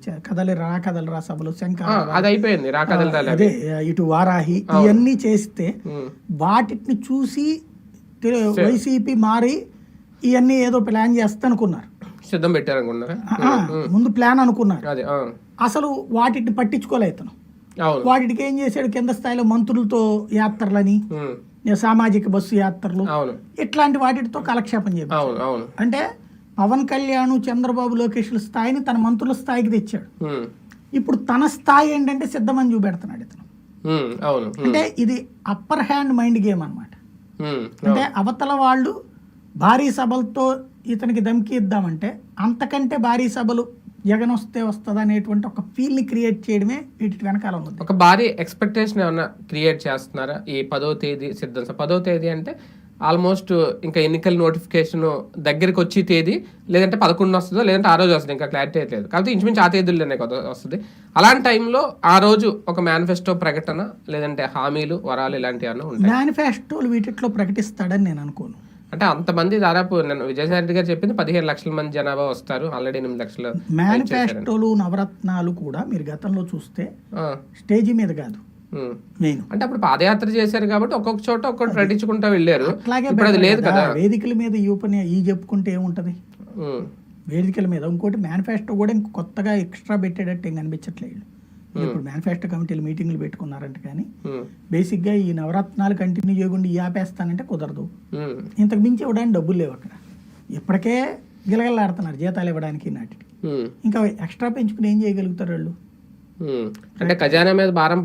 చ- కదలి రా కదలి రా సభలు శంకర అది అయిపోయింది రాకదల్దాలి అదే ఇటు వారాహి ఇవన్నీ చేస్తే వాటిని చూసి వైసీపీ మారి ఇవన్నీ ఏదో ప్లాన్ చేస్తా అనుకున్నారు. సిద్ధం పెట్టారనుకున్నారా? ఆ, ముందు ప్లాన్ అనుకున్నారు. అసలు వాటిని పట్టించుకోలే ఇతను. అవును. వాటికి ఏం చేశాడు? కింద స్థాయిలో మంత్రులతో యాత్రలని సామాజిక బస్సు యాత్రలు ఇట్లాంటి వాటితో కాలక్షేపం అవును. అంటే పవన్ కళ్యాణ్ చంద్రబాబు లోకేష్ల స్థాయిని తన మంత్రుల స్థాయికి తెచ్చాడు. ఇప్పుడు తన స్థాయి ఏంటంటే సిద్ధమని చూపెడుతున్నాడు ఇతను. అంటే ఇది అప్పర్ హ్యాండ్ మైండ్ గేమ్ అన్నమాట. ఉమ్, అంటే అవతల వాళ్ళు భారీ సభలతో ఇతనికి ధమ్కి ఇద్దామంటే అంతకంటే భారీ సభలు జగన్ వస్తే వస్తుంది అనేటువంటి ఒక ఫీల్ని క్రియేట్ చేయడమే వీటి వెనకాల ఉన్నది ఒక భారీ ఎక్స్పెక్టేషన్ ఏమన్నా క్రియేట్ చేస్తున్నారా? ఈ పదో తేదీ సిద్ధం. పదో తేదీ అంటే ఆల్మోస్ట్ ఇంకా ఎన్నికల నోటిఫికేషన్ దగ్గరికి వచ్చి తేదీ లేదంటే పదకొండు వస్తుందో లేదంటే ఆ రోజు వస్తుంది ఇంకా క్లారిటీ లేదు. కాబట్టి ఇంచుమించు ఆ తేదీల్లోనే కదా వస్తుంది. అలాంటి టైంలో ఆ రోజు ఒక మేనిఫెస్టో ప్రకటన లేదంటే హామీలు వరాలు ఇలాంటివి ఏమన్నా ఉంటాయి? మేనిఫెస్టోలు వీటిలో ప్రకటిస్తాడని నేను అనుకోను. అంటే అంతమంది దాదాపు నేను విజయసాయి రెడ్డి గారు చెప్పింది పదిహేను లక్షల మంది జనాభా వస్తారు ఆల్రెడీ ఎనిమిది లక్షలు మేనిఫెస్టోలు నవరత్నాలు కూడా మీరు గతంలో చూస్తే స్టేజీ మీద కాదు. ఉమ్. మెయిన్ అంటే అప్పుడు పాదయాత్ర చేశారు కాబట్టి ఒక్కొక్క చోట ఒక్కొక్కటి నటించుకుంటా వెళ్ళారు. ఇప్పుడు అది లేదు కదా. వేదికల మీద ఈ పని ఈ చెప్పుకుంటే ఏముంటది? ఉమ్, వేదికల మీద. ఇంకోటి మేనిఫెస్టో కూడా ఇంక కొత్తగా ఎక్స్ట్రా పెట్టేటట్టు ఏం కనిపించట్లేదు. ఇప్పుడు మేనిఫెస్టో కమిటీలు మీటింగ్లు పెట్టుకున్నారంట కానీ ఉమ్, బేసిక్గా ఈ నవరత్నాలు కంటిన్యూ చేయకుండా ఈ ఆపేస్తానంటే కుదరదు. ఇంతకు మించి ఇవ్వడానికి డబ్బులు లేవు అక్కడ. ఇప్పటికే గిలగలాడుతున్నారు జీతాలు ఇవ్వడానికి నాటికి. ఇంకా ఎక్స్ట్రా పెంచుకుని ఏం చేయగలుగుతారు వాళ్ళు. అంటే ఖజానా మీద భారం